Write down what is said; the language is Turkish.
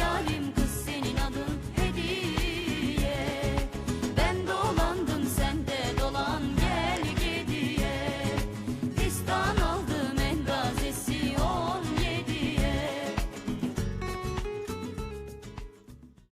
yârim